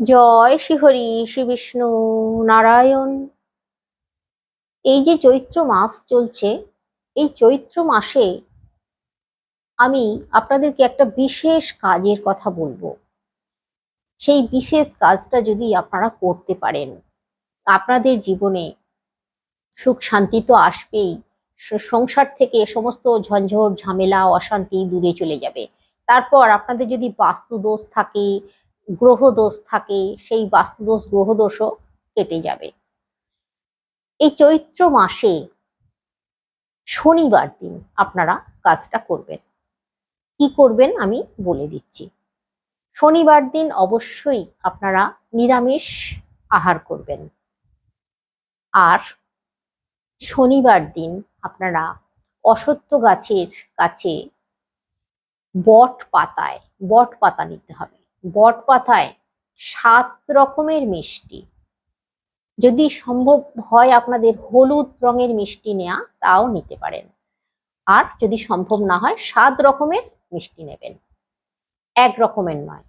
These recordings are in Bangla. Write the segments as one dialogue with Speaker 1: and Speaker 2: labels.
Speaker 1: জয় শ্রীহরি শ্রী বিষ্ণু নারায়ণ। এই যে চৈত্র মাস চলছে, এই চৈত্র মাসে আমি আপনাদেরকে একটা বিশেষ কাজের কথা বলব। সেই বিশেষ কাজটা যদি আপনারা করতে পারেন, আপনাদের জীবনে সুখ শান্তি তো আসবেই সংসার থেকে সমস্ত ঝঞ্ঝট, ঝামেলা, অশান্তি দূরে চলে যাবে। তারপর আপনাদের যদি বাস্তু দোষ থাকে গ্রহ দোষ থাকে, সেই বাস্তুদোষ গ্রহ দোষও কেটে যাবে। এই চৈত্র মাসে শনিবার দিন আপনারা কাজটা করবেন। কি করবেন আমি বলে দিচ্ছি। শনিবার দিন অবশ্যই আপনারা নিরামিষ আহার করবেন। আর শনিবার দিন আপনারা অসত্য গাছের কাছে বট পাতায়, বট পাতা নিতে হবে। বট পাতায় সাত রকমের মিষ্টি। যদি সম্ভব হয় আপনাদের হলুদ রঙের মিষ্টি নেওয়া তাও নিতে পারেন। আর যদি সম্ভব না হয়, সাত রকমের মিষ্টি নেবেন। এক রকমের নয়।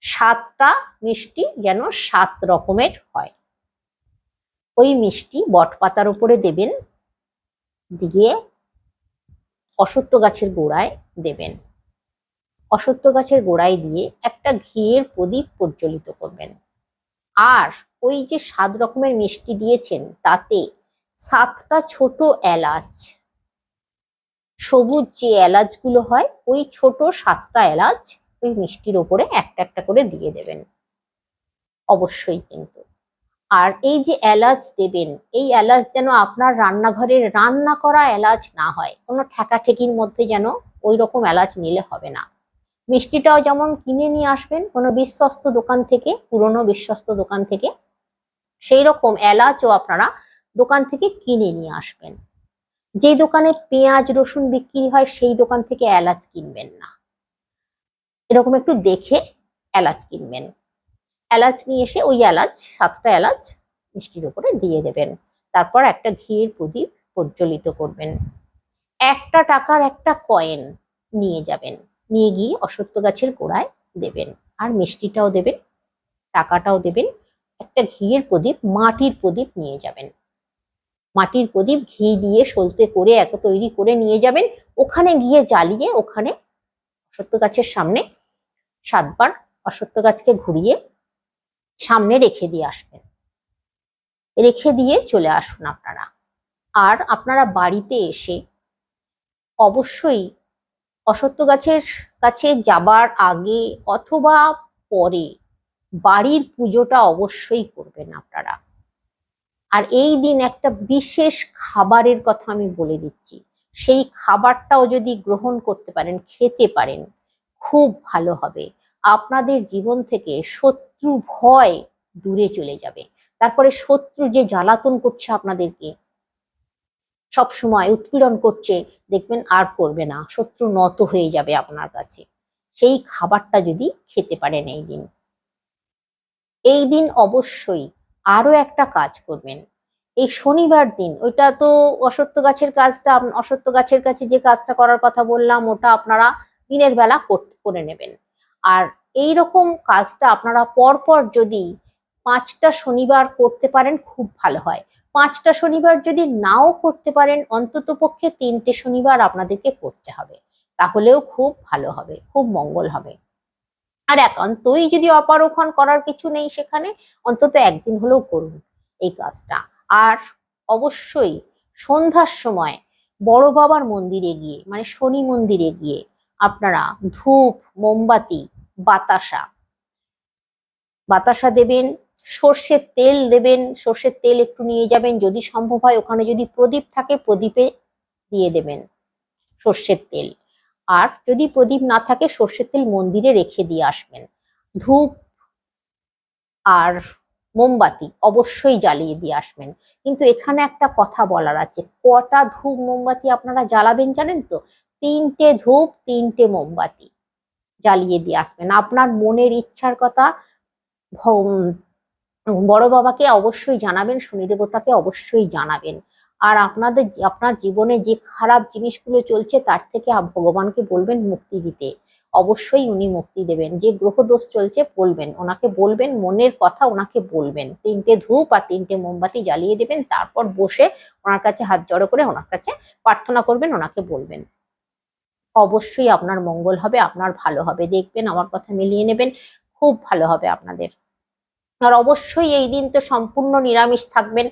Speaker 1: সাতটা মিষ্টি যেন সাত রকমের হয়। ওই মিষ্টি বট পাতার উপরে দেবেন, দিয়ে অসত্য গাছের গোড়ায় দেবেন। অসত্য গাছের গোড়ায় দিয়ে একটা ঘিয়ের প্রদীপ প্রজ্বলিত করবেন। আর ওই যে সাত রকমের মিষ্টি দিয়েছেন, তাতে সাতটা ছোট এলাচ, সবুজ যে এলাচগুলো হয়, ওই ছোট সাতটা এলাচ ওই মিষ্টির ওপরে একটা একটা করে দিয়ে দেবেন। অবশ্যই কিন্তু। আর এই যে এলাচ দেবেন, এই এলাচ যেন আপনার রান্নাঘরের রান্না করা এলাচ না হয়, কোনো ঠেকাঠেকির মধ্যে যেন ওই রকম এলাচ নিলে হবে না। মিষ্টিটাও যেমন কিনে নিয়ে আসবেন কোনো বিশ্বস্ত দোকান থেকে, পুরনো বিশ্বস্ত দোকান থেকে সেই রকম এলাচও আপনারা দোকান থেকে কিনে নিয়ে আসবেন। যে দোকানে পেঁয়াজ, রসুন বিক্রি হয় সেই দোকান থেকে এলাচ কিনবেন না। এরকম একটু দেখে এলাচ কিনবেন। এলাচ নিয়ে এসে ওই এলাচ, সাতটা এলাচ মিষ্টির উপরে দিয়ে দেবেন। তারপর একটা ঘিয়ের প্রদীপ প্রজ্বলিত করবেন। একটা টাকার একটা কয়েন নিয়ে যাবেন। নিয়ে গিয়ে অশ্বত্থ গাছের গোড়ায় দেবেন। আর মিষ্টিটাও দেবেন, টাকাটাও দেবেন। একটা ঘিয়ের প্রদীপ, মাটির প্রদীপ নিয়ে যাবেন। মাটির প্রদীপ ঘি দিয়ে সলতে করে এত তৈরি করে নিয়ে যাবেন। ওখানে গিয়ে জ্বালিয়ে ওখানে অসত্য গাছের সামনে সাতবার অসত্য গাছকে ঘুরিয়ে সামনে রেখে দিয়ে আসবেন। রেখে দিয়ে চলে আসুন আপনারা। আর আপনারা বাড়িতে এসে অবশ্যই অসত্য গাছের কাছে যাবার আগে অথবা পরে বাড়ির পুজোটা অবশ্যই করবেন আপনারা। আর এই দিন একটা বিশেষ খাবারের কথা আমি বলে দিচ্ছি। সেই খাবারটাও যদি গ্রহণ করতে পারেন, খেতে পারেন, খুব ভালো হবে। আপনাদের জীবন থেকে শত্রু ভয় দূরে চলে যাবে। তারপরে শত্রু যে জ্বালাতন করছে আপনাদেরকে সব সময় উৎপীড়ন করছে, দেখবেন আর করবে না। শত্রু নত হয়ে যাবে আপনার কাছে। সেই খাবারটা যদি খেতে পারেন এই দিন। এই দিন অবশ্যই আরও একটা কাজ করবেন। এই শনিবার দিন, ওইটা তো অসত্য গাছের কাজটা অসত্য গাছের কাছে যে কাজটা করার কথা বললাম, ওটা আপনারা দিনের বেলা করে নেবেন। আর এই রকম কাজটা আপনারা পরপর যদি পাঁচটা শনিবার করতে পারেন, খুব ভালো হয়। পাঁচটা শনিবার যদি নাও করতে পারেন, অন্তত পক্ষে তিনটে শনিবার আপনাদেরকে করতে হবে। তাহলেও খুব ভালো হবে, খুব মঙ্গল হবে। আর একান্তই যদি অপারোক্ষণ করার কিছু নেই সেখানে, অন্তত একদিন হলেও করুন এই কাজটা। আর অবশ্যই সন্ধ্যার সময় বড় বাবার মন্দিরে গিয়ে মানে শনি মন্দিরে গিয়ে আপনারা ধূপ, মোমবাতি, বাতাসা বাতাসা দেবেন সর্ষের তেল দেবেন, সর্ষের তেল একটু নিয়ে যাবেন, যদি সম্ভব হয় ওখানে যদি প্রদীপ থাকে, প্রদীপে দিয়ে দেবেন সর্ষের তেল। আর যদি প্রদীপ না থাকে, সর্ষের তেল মন্দিরে রেখে দিয়ে আসবেন। ধূপ আর মোমবাতি অবশ্যই জ্বালিয়ে দিয়ে আসবেন। কিন্তু এখানে একটা কথা বলার আছে, কটা ধূপ মোমবাতি আপনারা জ্বালাবেন জানেন তো? তিনটে ধূপ, তিনটে মোমবাতি জ্বালিয়ে দিয়ে আসবেন। আপনার মনের ইচ্ছার কথা বড় বাবাকে অবশ্যই জানাবেন, শনি দেবতাকে অবশ্যই জানাবেন। আর আপনাদের আপনার জীবনে যে খারাপ জিনিসগুলো চলছে, তার থেকে ভগবানকে বলবেন মুক্তি দিতে। অবশ্যই উনি মুক্তি দেবেন। যে গ্রহ দোষ চলছে, বলবেন। ওনাকে বলবেন, মনের কথা ওনাকে বলবেন। তিনটে ধূপ আর তিনটে মোমবাতি জ্বালিয়ে দেবেন, তারপর বসে ওনার কাছে হাত জড়ো করে ওনার কাছে প্রার্থনা করবেন, ওনাকে বলবেন। অবশ্যই আপনার মঙ্গল হবে, আপনার ভালো হবে। দেখবেন, আমার কথা মিলিয়ে নেবেন, খুব ভালো হবে আপনাদের। আর অবশ্যই এই দিন তো সম্পূর্ণ নিরামিষ থাকবেন।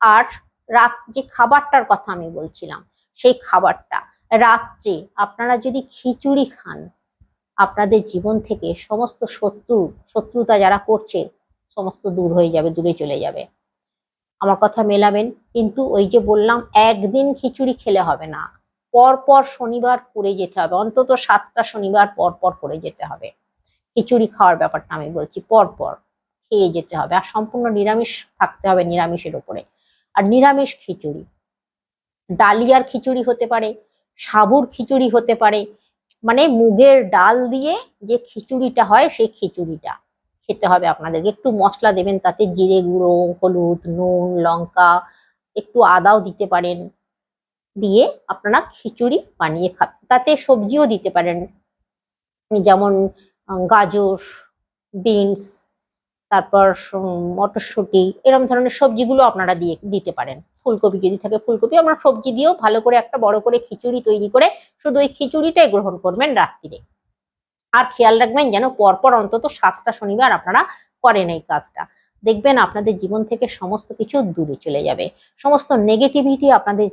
Speaker 1: আর রাত যে খাবারটার কথা আমি বলছিলাম, সেই খাবারটা রাত্রে আপনারা যদি খিচুড়ি খান, আপনাদের জীবন থেকে সমস্ত শত্রু, শত্রুতা যারা করছে, সমস্ত দূর হয়ে যাবে, দূরে চলে যাবে। আমার কথা মেলাবেন, কিন্তু ওই যে বললাম, একদিন খিচুড়ি খেলে হবে না। পর পর শনিবার করে যেতে হবে, অন্তত সাতটা শনিবার পর পর করে যেতে হবে। খিচুড়ি খাওয়ার ব্যাপারটা আমি বলছি পর পর খেয়ে যেতে হবে আর সম্পূর্ণ নিরামিষ থাকতে হবে নিরামিষের উপরে। আর নিরামিষ খিচুড়ি। ডালিয়ার খিচুড়ি হতে পারে, সাবুর খিচুড়ি হতে পারে মানে মুগের ডাল দিয়ে যে খিচুড়িটা হয় সেই খিচুড়িটা খেতে হবে আপনাদেরকে। একটু মশলা দেবেন তাতে জিরে গুঁড়ো, হলুদ, নুন, লঙ্কা, একটু আদাও দিতে পারেন দিয়ে আপনারা খিচুড়ি বানিয়ে খাবেন। তাতে সবজিও দিতে পারেন, যেমন গাজর, বিনস তারপর মটরশুঁটি এরকম ধরনের সবজিগুলো আপনারা দিয়ে, দিতে পারেন। ফুলকপি যদি থাকে ফুলকপি, আমরা সবজি দিয়েও ভালো করে একটা বড় করে খিচুড়ি তৈরি করে শুধু ওই খিচুড়িটাই গ্রহণ করবেন রাত্রিরে। আর খেয়াল রাখবেন যেন পরপর অন্তত সাতটা শনিবার আপনারা করেন এই কাজটা। দেখবেন আপনাদের জীবন থেকে সমস্ত কিছু দূরে চলে যাবে। সমস্ত নেগেটিভিটি আপনাদের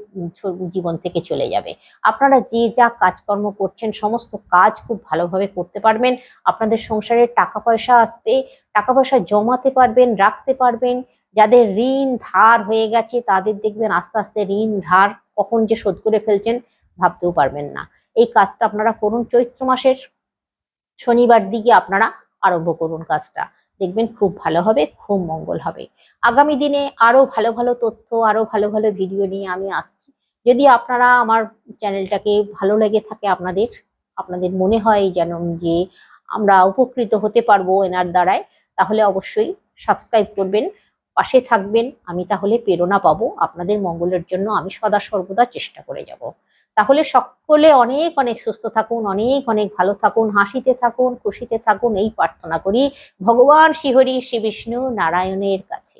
Speaker 1: জীবন থেকে চলে যাবে। আপনারা যে যা কাজকর্ম করছেন, সমস্ত কাজ খুব ভালোভাবে করতে পারবেন। আপনাদের সংসারে টাকা পয়সা আসবে টাকা পয়সা জমাতে পারবেন, রাখতে পারবেন। যাদের ঋণ ধার হয়ে গেছে, তাদের দেখবেন আস্তে আস্তে ঋণ ধার কখন যে শোধ করে ফেলছেন ভাবতেও পারবেন না। এই কাজটা আপনারা করুন, চৈত্র মাসের শনিবার দিকে আপনারা আরম্ভ করুন কাজটা। দেখবেন খুব ভালো হবে, খুব মঙ্গল হবে। আগামী দিনে আরও ভালো ভালো তথ্য, আরও ভালো ভালো ভিডিও নিয়ে আমি আসছি। যদি আপনারা আমার চ্যানেলটাকে ভালো লেগে থাকে আপনাদের আপনাদের মনে হয় যেন যে আমরা উপকৃত হতে পারব এনার দ্বারায়, তাহলে অবশ্যই সাবস্ক্রাইব করবেন, পাশে থাকবেন। আমি তাহলে প্রেরণা পাবো, আপনাদের মঙ্গলের জন্য আমি সদা সর্বদা চেষ্টা করে যাব। তাহলে সকলে অনেক অনেক সুস্থ থাকুন, অনেক অনেক ভালো থাকুন, হাসিতে থাকুন, খুশিতে থাকুন, এই প্রার্থনা করি ভগবান শ্রীহরি শ্রী বিষ্ণু নারায়ণের কাছে।